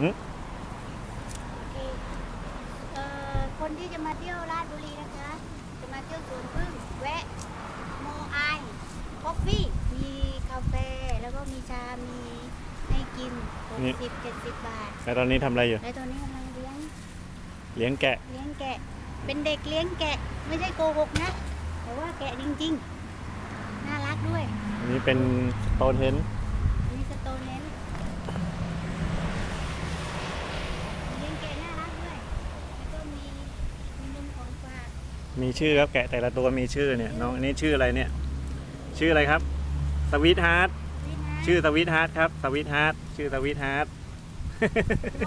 อืม โอเคเอ่อคนที่จะมาเที่ยวราชบุรีนะคะ จะมาเที่ยวสวนพึ่งแวะโมไอคอฟฟี่ มีกาแฟแล้วก็มีชา มีให้กินนี่60 70บาท แล้วตอนนี้ทำอะไรอยู่ และตอนนี้กำลังเลี้ยงเลี้ยงแกะ เลี้ยงแกะ เป็นเด็กเลี้ยงแกะ ไม่ใช่โกหกนะแต่ว่าแกะจริงๆ น่ารักด้วย อันนี้เป็นโตนเทนอันนี้สโตนเลนเลี้ยงแกะน่ารักด้วย แล้วก็มีมีนมของฝาก มีชื่อครับแกะแต่ละตัวมีชื่อเนี่ยน้องอันนี้ชื่ออะไรเนี่ย ชื่ออะไรครับ สวิตฮาร์ดด้วยนะชื่อสวิตฮาร์ดครับสวิตฮาร์ดชื่อสวิตฮาร์ด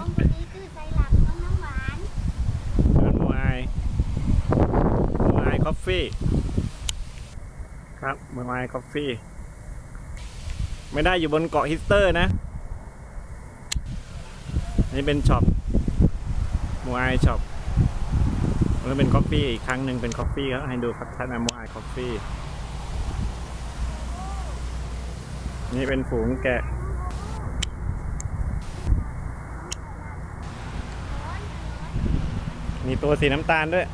น้องคนนี้ชื่อไซรัปน้องน้ำหวานเดินโมไอโมไอคอฟฟี่ครับโมไอคอฟฟี่ไม่ได้อยู่บนเกาะฮิสเตอร์นะอันนี่เป็นช็อปโมไอช็อป แล้วเป็นคอฟฟี่อีกครั้งหนึ่งเป็นคอฟฟี่ครับให้ดูครับชัดนะโมไอคอฟฟี่นี่เป็นฝูงแกะ มีตัวสีน้ำตาลด้วย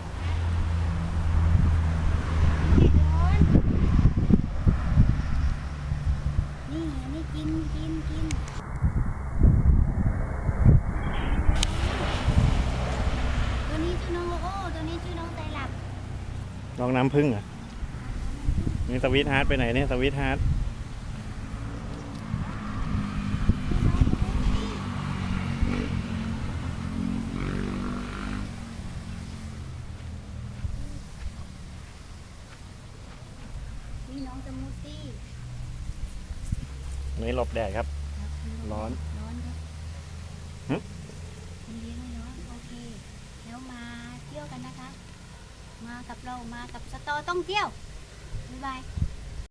แกะร้อนนี่อันนี่กินกินกิน ตัวนี้ชื่อน้อง โลโอตัวนี้ชื่อน้องไซรัปน้องน้ำพึ่งเหรอะนี่สวิตฮาร์ดไปไหนเนี่ยสวิตฮาร์ดนี่น้องสมูทตี้นี่หลบแดดครับครับร้อน ร้อนครับ หึ คุณเลี้ยงไม่ร้อนโอเค แล้วมาเที่ยวกัน นะคะ มากับเรามากับสตอต้องเที่ยว บ๊ายบาย